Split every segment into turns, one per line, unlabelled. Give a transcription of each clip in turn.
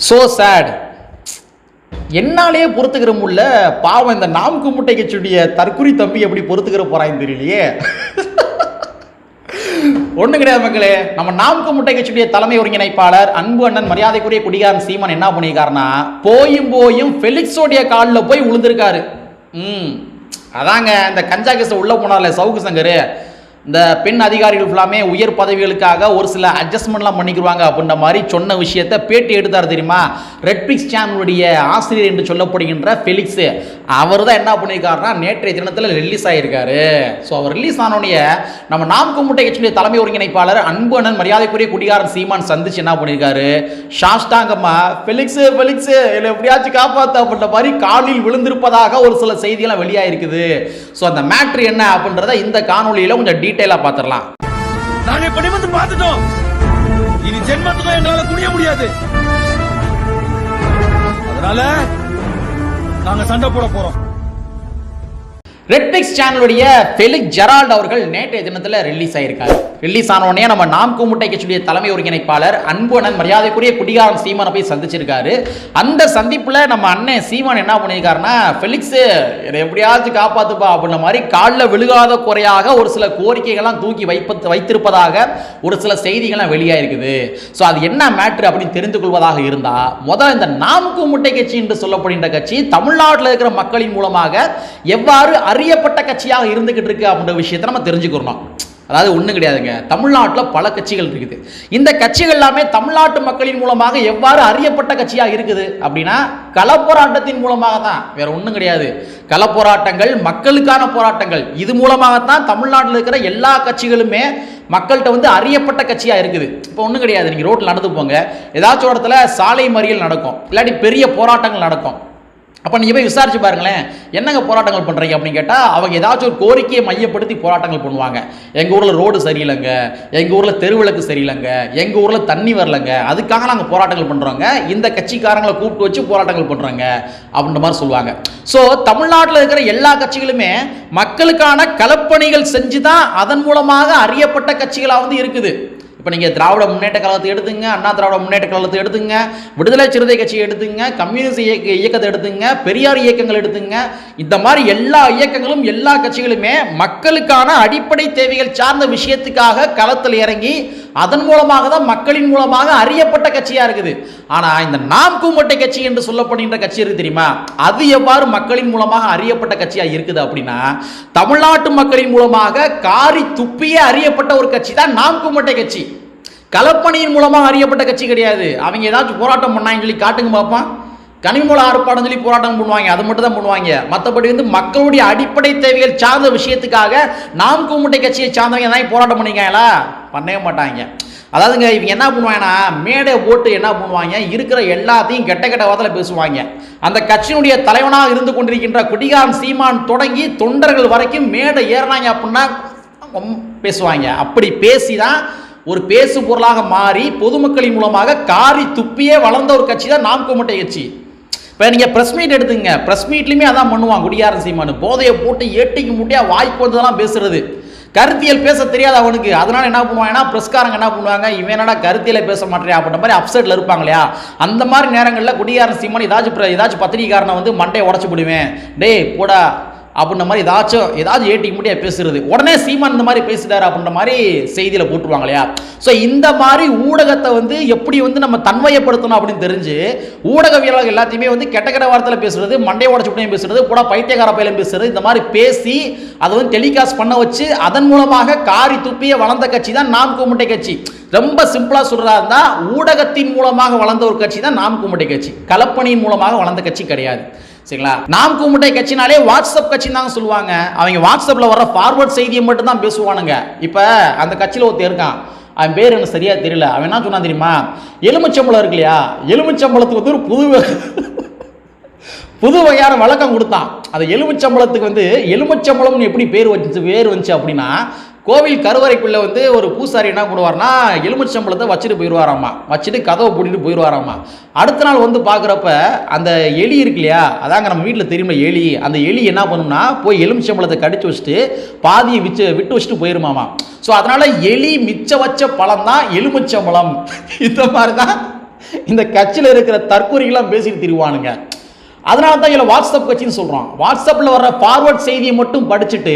So sad என்னாலே பொறுத்துக்கிற முடியல. பாவம் இந்த நாம் கும்பிட்டை கட்சியுடைய தற்குறி தம்பி எப்படி பொறுத்துக்கிற போறான்னு தெரியலையே. ஒன்றும் கிடையாது மக்களே. நம்ம நாம் கும்பிட்டை கட்சியுடைய தலைமை ஒருங்கிணைப்பாளர் அன்பு அண்ணன் மரியாதைக்குரிய குடிகாரன் சீமான் என்ன பண்ணியிருக்காருன்னா போயும் போயும் ஃபெலிக்ஸோடைய காலில் போய் விழுந்திருக்காரு ம். அதாங்க இந்த கஞ்சா கேஸை உள்ளே போனார்ல சவுக்கு சங்கர். இந்த பெண் அதிகாரிகள் ஃபுல்லாமே உயர் பதவிகளுக்காக ஒரு சில அட்ஜஸ்ட்மெண்ட்லாம் பண்ணிக்கிடுவாங்க அப்படின்ற மாதிரி சொன்ன விஷயத்தை பேட்டி எடுத்தார் தெரியுமா? ரெட்பிக்ஸ் சேனலுடைய ஆசிரியர் என்று சொல்லப்படுகின்ற ஃபெலிக்ஸ் அவர் தான் என்ன பண்ணியிருக்காருன்னா நேற்றைய தினத்தில் ரிலீஸ் ஆகியிருக்காரு ஸோ அவர் ரிலீஸ் ஆனோடனே நம்ம நாம் கும்பிட்ட கட்சியுடைய தலைமை ஒருங்கிணைப்பாளர் அன்பு அண்ணன் மரியாதைக்குரிய குடிகாரன் சீமான் சந்திச்சு என்ன பண்ணியிருக்காரு சாஷ்டாங்கம்மா ஃபெலிக்ஸ் ஃபெலிக்ஸ் இல்லை எப்படியாச்சும் காப்பாற்று அப்படின்ற மாதிரி காலில் விழுந்திருப்பதாக ஒரு சில செய்திகள்லாம் வெளியாயிருக்குது. ஸோ அந்த மேட்ரு என்ன அப்படின்றத இந்த காணொலியில் கொஞ்சம் டீட்டெயிலாக பார்த்துடலாம்.
நாங்க இப்ப வந்து பார்த்துட்டோம். இனி ஜென்மத்துக்கும் எங்களால குடிய முடியாது. அதனால நாங்க சண்டை போட போறோம்.
ரெட்ஃபிக்ஸ் சேனலுடைய ஃபெலிக் ஜெரால்ட் அவர்கள் நேற்றைய தினத்தில் ரிலீஸ் ஆயிருக்காரு. ரிலீஸ் ஆனோடனே நம்ம நாம் கூமுட்டை கட்சியுடைய தலைமை ஒருங்கிணைப்பாளர் அன்புணன் மரியாதைக்குரிய குடிகாரம் சீமானை போய் சந்திச்சிருக்காரு. அந்த சந்திப்பில் நம்ம அண்ணன் சீமான் என்ன பண்ணியிருக்காருன்னா ஃபெலிக்ஸு எப்படியாச்சும் காப்பாற்றுப்பா அப்படின்ற மாதிரி காலில் விழுகாத குறையாக ஒரு சில கோரிக்கைகள்லாம் தூக்கி வைப்ப வைத்திருப்பதாக ஒரு சில செய்திகள்லாம் வெளியாயிருக்குது. ஸோ அது என்ன மேட்ரு அப்படின்னு தெரிந்து கொள்வதாக இருந்தால் முதல்ல இந்த நாம் கூமுட்டை கட்சி என்று சொல்லப்படுகின்ற கட்சி தமிழ்நாட்டில் இருக்கிற மக்களின் மூலமாக எவ்வாறு அறியப்பட்ட கட்சியாக இருந்துகிட்டு இருக்கு அப்படின்ற விஷயத்தை நம்ம தெரிஞ்சுக்கிறோம் அதாவது ஒன்றும் கிடையாதுங்க. தமிழ்நாட்டில் பல கட்சிகள் இருக்குது. இந்த கட்சிகள் எல்லாமே தமிழ்நாட்டு மக்களின் மூலமாக எவ்வாறு அறியப்பட்ட கட்சியாக இருக்குது அப்படின்னா களப்போராட்டத்தின் மூலமாக தான் வேற ஒன்றும் கிடையாது. களப்போராட்டங்கள் மக்களுக்கான போராட்டங்கள். இது மூலமாகத்தான் தமிழ்நாட்டில் இருக்கிற எல்லா கட்சிகளுமே மக்கள்கிட்ட வந்து அறியப்பட்ட கட்சியாக இருக்குது. இப்போ ஒன்றும் கிடையாது. நீங்கள் ரோட்டில் நடந்து போங்க. ஏதாச்சும் இடத்துல சாலை மறியல் நடக்கும். இல்லாட்டி பெரிய போராட்டங்கள் நடக்கும். அப்போ நீங்கள் போய் விசாரிச்சு பாருங்களேன் என்னங்க போராட்டங்கள் பண்ணுறீங்க அப்படின்னு கேட்டால் அவங்க ஏதாச்சும் ஒரு கோரிக்கையை மையப்படுத்தி போராட்டங்கள் பண்ணுவாங்க. எங்கள் ஊரில் ரோடு சரியில்லைங்க எங்கள் ஊரில் தெருவிளக்கு சரியில்லைங்க எங்கள் ஊரில் தண்ணி வரலைங்க அதுக்காக நாங்கள் போராட்டங்கள் பண்ணுறோங்க இந்த கட்சிக்காரங்களை கூப்பிட்டு வச்சு போராட்டங்கள் பண்ணுறோங்க அப்படின்ற மாதிரி சொல்லுவாங்க. ஸோ தமிழ்நாட்டில் இருக்கிற எல்லா கட்சிகளுமே மக்களுக்கான கலப்பணிகள் செஞ்சு தான் அதன் மூலமாக அறியப்பட்ட கட்சிகளாக வந்து இருக்குது. இப்போ நீங்கள் திராவிட முன்னேற்ற கழகத்தை எடுத்துங்க அண்ணா திராவிட முன்னேற்ற கழகத்தை எடுத்துங்க விடுதலை சிறுத்தை கட்சியை எடுத்துங்க கம்யூனிஸ்ட் இயக்க இயக்கத்தை எடுத்துங்க பெரியார் இயக்கங்கள் எடுத்துங்க. இந்த மாதிரி எல்லா இயக்கங்களும் எல்லா கட்சிகளுமே மக்களுக்கான அடிப்படை தேவைகள் சார்ந்த விஷயத்துக்காக களத்தில் இறங்கி அதன் மூலமாக தான் மக்களின் மூலமாக அறியப்பட்ட கட்சியாக இருக்குது. ஆனால் இந்த நாம் கூமட்டை கட்சி என்று சொல்லப்படுகின்ற கட்சி இருக்குது தெரியுமா? அது எவ்வாறு மக்களின் மூலமாக அறியப்பட்ட கட்சியாக இருக்குது அப்படின்னா தமிழ்நாட்டு மக்களின் மூலமாக காரி துப்பியே அறியப்பட்ட ஒரு கட்சி தான் நாம் கூமட்டை கட்சி. கலப்பணியின் மூலமாக அறியப்பட்ட கட்சி கிடையாது. அவங்க ஏதாச்சும் போராட்டம் பண்ணாங்கன்னு சொல்லி காட்டுங்க பார்ப்பான் கனிமூல ஆர்ப்பாட்டம் சொல்லி போராட்டம் பண்ணுவாங்க. அது மட்டும் தான் பண்ணுவாங்க. மற்றபடி வந்து மக்களுடைய அடிப்படை தேவைகள் சார்ந்த விஷயத்துக்காக நாம் கூமுட்டை கட்சியை சார்ந்தவங்க தான் போராட்டம் பண்ணிக்காங்களா பண்ணவே மாட்டாங்க. அதாவதுங்க இவங்க என்ன பண்ணுவாங்கன்னா மேடை போட்டு என்ன பண்ணுவாங்க? இருக்கிற எல்லாத்தையும் கெட்ட கெட்ட வார்த்தையில் பேசுவாங்க. அந்த கட்சியினுடைய தலைவனாக இருந்து கொண்டிருக்கின்ற குடிகாரன் சீமான் தொடங்கி தொண்டர்கள் வரைக்கும் மேடை ஏறினாங்க அப்படின்னா பேசுவாங்க. அப்படி பேசி தான் ஒரு பேசு பொருளாக மாறி பொதுமக்களின் மூலமாக காரி துப்பியே வளர்ந்த ஒரு கட்சி தான் நாம் கும்பிட்டை கட்சி. இப்போ நீங்கள் ப்ரெஸ் மீட் எடுத்துங்க. ப்ரெஸ் மீட்லையுமே அதான் பண்ணுவான் குடியாரன் சீமானு. போதையை போட்டு ஏட்டிக்கு முட்டியாக வாய்க்கு வந்ததெல்லாம் பேசுறது. கருத்தியல் பேச தெரியாது அவனுக்கு. அதனால என்ன பண்ணுவாங்கன்னா ப்ரெஸ்காரங்க என்ன பண்ணுவாங்க? இவன் என்னடா கருத்தியில் பேச மாட்டேன் அப்படின்ற மாதிரி அப்செட்டில் இருப்பாங்க இல்லையா? அந்த மாதிரி நேரங்களில் குடியாரன் சீமான் ஏதாச்சும் பிர- ஏதாச்சும் பத்திரிகாரனை வந்து மண்டையை உடச்சி போடுவேன். டேய் போடா. அப்படின்ற மாதிரி ஏதாச்சும் ஏதாச்சும் ஏட்டிக்கு முடியா பேசுறது. உடனே சீமான் இந்த மாதிரி பேசிட்டாரு அப்படின்ற மாதிரி செய்தியில் போட்டுருவாங்க இல்லையா? ஸோ இந்த மாதிரி ஊடகத்தை வந்து எப்படி வந்து நம்ம தன்மையப்படுத்தணும் அப்படின்னு தெரிஞ்சு ஊடகவியலாளர்கள் எல்லாத்தையுமே வந்து கெட்ட கெட்ட வார்த்தையில் பேசுறது மண்டையை உடச்சு விட்டையும் பேசுறது கூட பைத்தியக்கார பயிலும் பேசுறது இந்த மாதிரி பேசி அதை வந்து டெலிகாஸ்ட் பண்ண வச்சு அதன் மூலமாக காரி துப்பிய வளர்ந்த கட்சி தான் நாம் கும்பிட்டை கட்சி. ரொம்ப சிம்பிளாக சொல்றதா இருந்தால் ஊடகத்தின் மூலமாக வளர்ந்த ஒரு கட்சி தான் நாம் கும்பிட்டை கட்சி. கலப்பணியின் மூலமாக வளர்ந்த கட்சி கிடையாது. சரிங்களா? நாம் கும்பிட்டை கட்சினாலே வாட்ஸ்அப் கட்சி தாங்க சொல்லுவாங்க. அவங்க வாட்ஸ்அப்பில் வர ஃபார்வர்ட் செய்தியை மட்டும் தான் பேசுவானுங்க. இப்போ அந்த கட்சியில் ஒருத்தர் இருக்கான். அவன் பேர் எனக்கு சரியா தெரியல. அவன் என்ன சொன்னான் தெரியுமா? எலுமிச்சம்பழம் இருக்கு இல்லையா? எலுமிச்சம்பளத்துக்கு வந்து ஒரு புது புது வகையான வழக்கம் கொடுத்தான். அந்த எலுமிச்சம்பழத்துக்கு வந்து எலுமிச்சம்பழம்னு எப்படி பேர் வந்துச்சு பேர் வந்துச்சு அப்படின்னா கோவில் கருவறைக்குள்ள வந்து ஒரு பூசாரி என்ன பண்ணுவார்னா எலுமிச்சம்பழத்தை வச்சுட்டு போயிடுவாராம்மா வச்சுட்டு கதவை பூட்டிட்டு போயிடுவாராம்மா அடுத்த நாள் வந்து பார்க்குறப்ப அந்த எலி இருக்கு இல்லையா? அதாங்க நம்ம வீட்டில் தெரியுமா எலி. அந்த எலி என்ன பண்ணும்னா போய் எலுமிச்சம்பழத்தை கடிச்சு வச்சுட்டு பாதியை விச்சு விட்டு வச்சுட்டு போயிருமாமா? ஸோ அதனால் எலி மிச்ச வச்ச பழம் தான் எலுமிச்சம்பழம் இந்த மாதிரி தான் இந்த கட்சியில் இருக்கிற தற்கொலைகள்லாம் பேசிட்டு திருவானுங்க. அதனால தான் இதில் வாட்ஸ்அப் கட்சின்னு சொல்கிறோம் வாட்ஸ்அப்பில் வர ஃபார்வர்ட் செய்தியை மட்டும் படிச்சுட்டு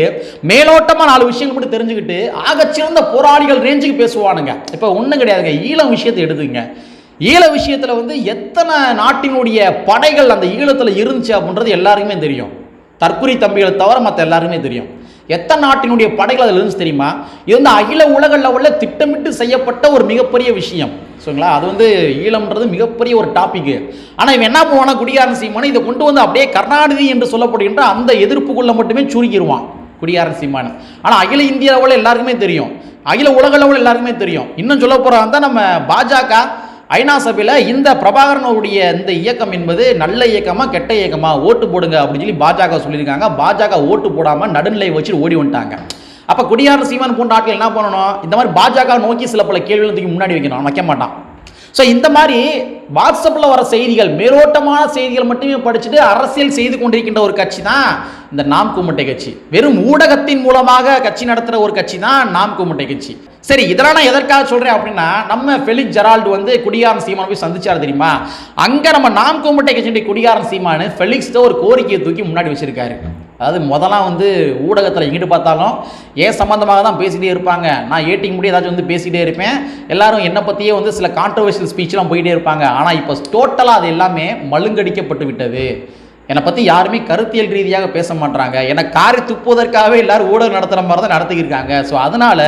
மேலோட்டமாக நாலு விஷயங்கள் மட்டும் தெரிஞ்சுக்கிட்டு ஆகச்சிறந்த போராளிகள் ரேஞ்சுக்கு பேசுவானுங்க. இப்போ ஒன்றும் கிடையாதுங்க. ஈழம் விஷயத்தை எடுத்துங்க ஈழ விஷயத்தில் வந்து எத்தனை நாட்டினுடைய படைகள் அந்த ஈழத்தில் இருந்துச்சு அப்படின்றது எல்லாருக்குமே தெரியும். தற்குறி தம்பிகளை தவிர மற்ற எல்லாருக்குமே தெரியும். எத்தனை நாட்டினுடைய படைகள் அதில் இருந்துச்சு தெரியுமா? இது வந்து அகில உலக லெவலில் திட்டமிட்டு செய்யப்பட்ட ஒரு மிகப்பெரிய விஷயம். சரிங்களா அது வந்து ஈழம்ன்றது மிகப்பெரிய ஒரு டாபிக் ஆனால் இவன் என்ன பண்ணுவானா குடியாரன் சீமானு இதை கொண்டு வந்து அப்படியே கருணாநிதி என்று சொல்லப்படுகின்ற அந்த எதிர்ப்புக்குள்ள மட்டுமே சுருக்கிடுவான் குடியாரன் சீமானு. ஆனால் அகில இந்தியாவில் எல்லாருக்குமே தெரியும். அகில உலக அளவில் எல்லாருக்குமே தெரியும். இன்னும் சொல்ல போகிறாங்க தான் நம்ம பாஜக ஐநா சபையில் இந்த பிரபாகரனுடைய இந்த இயக்கம் என்பது நல்ல இயக்கமா கெட்ட இயக்கமா ஓட்டு போடுங்க அப்படின்னு சொல்லி பாஜக சொல்லியிருக்காங்க. பாஜக ஓட்டு போடாமல் நடுநிலை வச்சு ஓடி வந்துட்டாங்க. அப்போ குடியார சீமான் போன்ற ஆட்கள் என்ன பண்ணணும்? இந்த மாதிரி பாஜக நோக்கி சில பல கேள்விகள் தூக்கி முன்னாடி வைக்கணும். வைக்க மாட்டான். ஸோ இந்த மாதிரி வாட்ஸ்அப்பில் வர செய்திகள் மேலோட்டமான செய்திகள் மட்டுமே படிச்சுட்டு அரசியல் செய்து கொண்டிருக்கின்ற ஒரு கட்சி தான் இந்த நாம் கும்பட்டை கட்சி. வெறும் ஊடகத்தின் மூலமாக கட்சி நடத்துகிற ஒரு கட்சி தான் நாம் கும்பட்டை கட்சி. சரி இதெல்லாம் நான் எதற்காக சொல்கிறேன் அப்படின்னா நம்ம ஃபெலிக் ஜெரால்டு வந்து குடியாரன் சீமான் போய் சந்திச்சார் தெரியுமா? அங்கே நம்ம நாம் கும்மட்டை கட்சியுடைய குடியாரன் சீமானு ஃபெலிக்ஸ்ட ஒரு கோரிக்கையை தூக்கி முன்னாடி வச்சிருக்காரு. அதாவது முதலாம் வந்து ஊடகத்தில் எங்கிட்டு பார்த்தாலும் ஏன் சம்மந்தமாக தான் பேசிகிட்டே இருப்பாங்க. நான் ஏட்டிங் முடி ஏதாச்சும் வந்து பேசிகிட்டே இருப்பேன். எல்லாரும் என்னை பற்றியே வந்து சில கான்ட்ரவர்ஷியல் ஸ்பீச்லாம் போயிட்டே இருப்பாங்க. ஆனால் இப்போ டோட்டலாக அது எல்லாமே மழுங்கடிக்கப்பட்டு விட்டது. என்னை பற்றி யாருமே கருத்தியல் ரீதியாக பேச மாட்டாங்க என்னை காரி துப்புவதற்காகவே எல்லாரும் ஊடகம் நடத்துகிற மாதிரி தான் நடத்திக்கிருக்காங்க. ஸோ அதனால்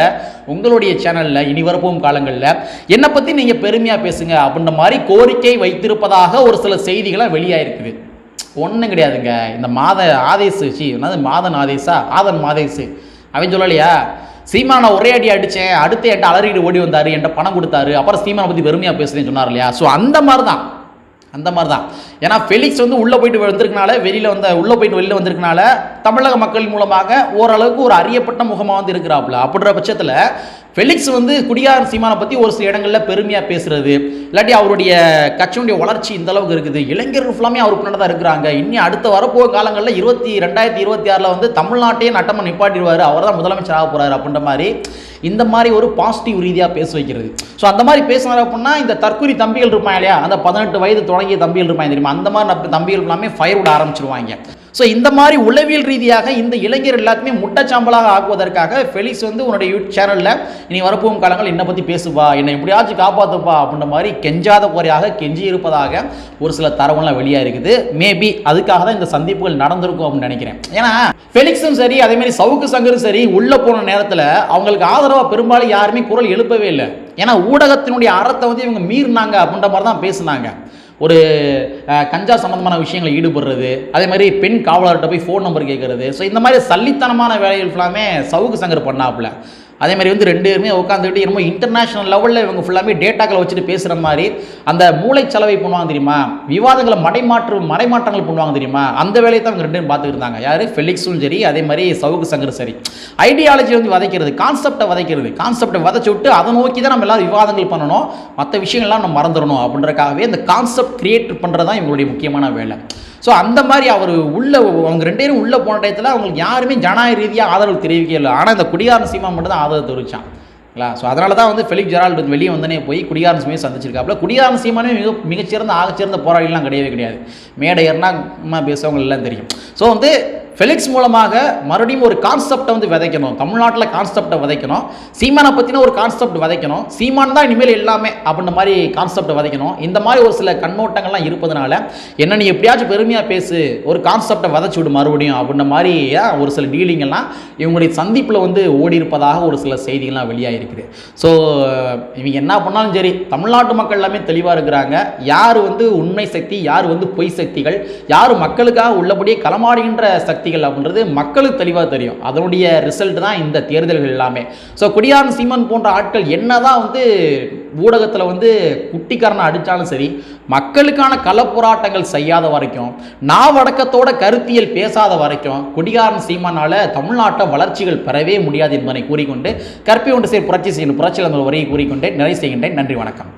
உங்களுடைய சேனலில் இனி வரப்போகும் காலங்களில் என்னை பற்றி நீங்கள் பெருமையாக பேசுங்க அப்படின்ற மாதிரி கோரிக்கை வைத்திருப்பதாக ஒரு சில செய்திகளாக வெளியாயிருக்குது. ஒன்றும் கிடையாதுங்க. இந்த மாத ஆதேசு சி என்னது மாதன் ஆதேசா? ஆதன் மாதேசு. அவன் சொல்லலையா? சீமானை ஒரே அடி அடித்தேன் அடுத்து என்கிட்ட அலறிட்டு ஓடி வந்தார் என்கிட்ட பணம் கொடுத்தாரு அப்புறம் சீமானை பற்றி பெருமையாக பேசுகிறேன்னு சொன்னார் இல்லையா? ஸோ அந்த மாதிரி தான் அந்த மாதிரி தான் ஏன்னா ஃபெலிக்ஸ் வந்து உள்ளே போயிட்டு வந்திருக்கனால வெளியில் வந்த உள்ளே போயிட்டு வெளியில் வந்திருக்கனால தமிழக மக்கள் மூலமாக ஓரளவுக்கு ஒரு அறியப்பட்ட முகமாக வந்து இருக்கிறாப்புல. அப்படின்ற பட்சத்தில் ஃபெலிக்ஸ் வந்து குடியார் சீமானை பற்றி ஒரு சில இடங்களில் பெருமையாக பேசுகிறது இல்லாட்டி அவருடைய கட்சியினுடைய வளர்ச்சி இந்த அளவுக்கு இருக்குது. இளைஞர்கள் ஃபுல்லாமே அவர் பின்னாடி தான் இருக்கிறாங்க. இன்னும் அடுத்த வரப்போகிற காலங்களில் இருபத்தி ரெண்டாயிரத்தி இருபத்தி ஆறில் வந்து தமிழ்நாட்டையே நட்டமாக நிப்பாட்டிடுவார். அவர் தான் முதலமைச்சர் ஆக போகிறார் அப்படின்ற மாதிரி இந்த மாதிரி ஒரு பாசிட்டிவ் ரீதியாக பேச வைக்கிறது. ஸோ அந்த மாதிரி பேசினார் அப்படின்னா இந்த தற்கொலை தம்பிகள் இருப்பான் இல்லையா? அந்த பதினெட்டு வயது தொடங்கிய தம்பிகள் இருப்பான் தெரியுமா? அந்த மாதிரி நப்ப- தம்பிகள் எல்லாமே ஃபயர் விட ஆரம்பிச்சிருவாங்க. ஸோ இந்த மாதிரி உளவியல் ரீதியாக இந்த இளைஞர் எல்லாத்தையுமே முட்டச்சாம்பலாக ஆக்குவதற்காக ஃபெலிக்ஸ் வந்து உன்னுடைய யூடியூப் சேனலில் இனி வரப்போகும் காலங்கள் என்னை பற்றி பேசுவா? என்னை எப்படியாச்சும் காப்பாற்றுப்பா அப்படின்ற மாதிரி கெஞ்சாத குறையாக கெஞ்சி இருப்பதாக ஒரு சில தரவுலாம் வெளியாக இருக்குது. மேபி அதுக்காக தான் இந்த சந்திப்புகள் நடந்திருக்கும் அப்படின்னு நினைக்கிறேன். ஏன்னா ஃபெலிக்ஸும் சரி அதேமாரி சவுக்கு சங்கரும் சரி உள்ளே போன நேரத்தில் அவங்களுக்கு ஆதரவாக பெரும்பாலும் யாருமே குரல் எழுப்பவே இல்லை. ஏன்னா ஊடகத்தினுடைய அறத்தை வந்து இவங்க மீறினாங்க அப்படின்ற மாதிரி தான் பேசுனாங்க. ஒரு கஞ்சா சம்மந்தமான விஷயங்களை ஈடுபடுறது அதே மாதிரி பெண் காவலர்கிட்ட போய் ஃபோன் நம்பர் கேட்குறது ஸோ இந்த மாதிரி சல்லித்தனமான வேலைகள் ஃபுல்லாமே சவுக்கு சங்கர் பண்ணாப்புல. அதே மாதிரி வந்து ரெண்டு பேருமே உட்காந்துக்கிட்டு என்னமோ இன்டர்நேஷனல் லெவலில் இவங்க ஃபுல்லாமே டேட்டாக்களை வச்சுட்டு பேசுகிற மாதிரி அந்த மூளைச்சலவை பண்ணுவாங்க தெரியுமா? விவாதங்களை மடைமாற்று மறைமாற்றங்கள் பண்ணுவாங்க தெரியுமா? அந்த வேலையை தான் இவங்க ரெண்டு பேரும் பார்த்துக்கிட்டு இருந்தாங்க. யார்? ஃபெலிக்ஸும் சரி அதே மாதிரி சவுக்கு சங்கரும் சரி. ஐடியாலஜி வந்து வதைக்கிறது கான்செப்டை வதைக்கிறது. கான்செப்டை வதைச்சு விட்டு அதை நோக்கி தான் நம்ம எல்லாரும் விவாதங்கள் பண்ணணும். மற்ற விஷயங்கள்லாம் நம்ம மறந்துடணும். அப்படின்றக்காகவே இந்த கான்செப்ட் கிரியேட் பண்ணுறது தான் இவங்களுடைய முக்கியமான வேலை. ஸோ அந்த மாதிரி அவர் உள்ள அவங்க ரெண்டு பேரும் உள்ளே போன டயத்தில் அவங்களுக்கு யாருமே ஜனநாயக ரீதியாக ஆதரவு இல்லை. ஆனால் இந்த குடியாரன் சீமா மட்டும் தான் ஆதரவு தெரிவிச்சான். ஸோ அதனால தான் வந்து ஃபெலிக் ஜெரால்டு வந்து வெளியே வந்தனே போய் குடியாரன் சீமையை சந்திச்சிருக்காப்புல. குடியாரன் சீமானே மிக மிகச்சிறந்த ஆகச்சிறந்த போராளிலாம் கிடையவே கிடையாது. மேடை ஏறினா எல்லாம் தெரியும். ஸோ வந்து ஃபெலிக்ஸ் மூலமாக மறுபடியும் ஒரு கான்செப்டை வந்து விதைக்கணும். தமிழ்நாட்டில் கான்செப்டை விதைக்கணும். சீமானை பற்றின ஒரு கான்செப்ட் விதைக்கணும். சீமான் தான் இனிமேல் எல்லாமே அப்படின்ற மாதிரி கான்செப்டை விதைக்கணும். இந்த மாதிரி ஒரு சில கண்ணோட்டங்கள்லாம் இருப்பதனால என்ன நீ எப்படியாச்சும் பெருமையாக பேசு. ஒரு கான்செப்டை விதைச்சி விடு மறுபடியும் அப்படின்ற மாதிரி ஒரு சில டீலிங்கெல்லாம் இவங்களுடைய சந்திப்பில் வந்து ஓடி இருப்பதாக ஒரு சில செய்திகள்லாம் வெளியாகிருக்குது. ஸோ இவங்க என்ன பண்ணாலும் சரி தமிழ்நாட்டு மக்கள் எல்லாமே தெளிவாக இருக்கிறாங்க. யார் வந்து உண்மை சக்தி யார் வந்து பொய் சக்திகள் யார் மக்களுக்காக உள்ளபடியே களமாடுகின்ற சக்தி சக்திகள் அப்படின்றது மக்களுக்கு தெளிவாக தெரியும். அதனுடைய ரிசல்ட் தான் இந்த தேர்தல்கள் எல்லாமே. ஸோ குடியாரன் சீமன் போன்ற ஆட்கள் என்னதான் வந்து ஊடகத்தில் வந்து குட்டிக்காரனை அடித்தாலும் சரி மக்களுக்கான களப்போராட்டங்கள் செய்யாத வரைக்கும் நாவடக்கத்தோட கருத்தியல் பேசாத வரைக்கும் குடிகாரன் சீமானால தமிழ்நாட்டை வளர்ச்சிகள் பெறவே முடியாது என்பதை கூறிக்கொண்டு கற்பி ஒன்று சேர் புரட்சி செய்யணும் புரட்சியில் அந்த வரையை கூறிக்கொண்டே நிறைவு செய்கின்றேன். நன்றி வணக்கம்.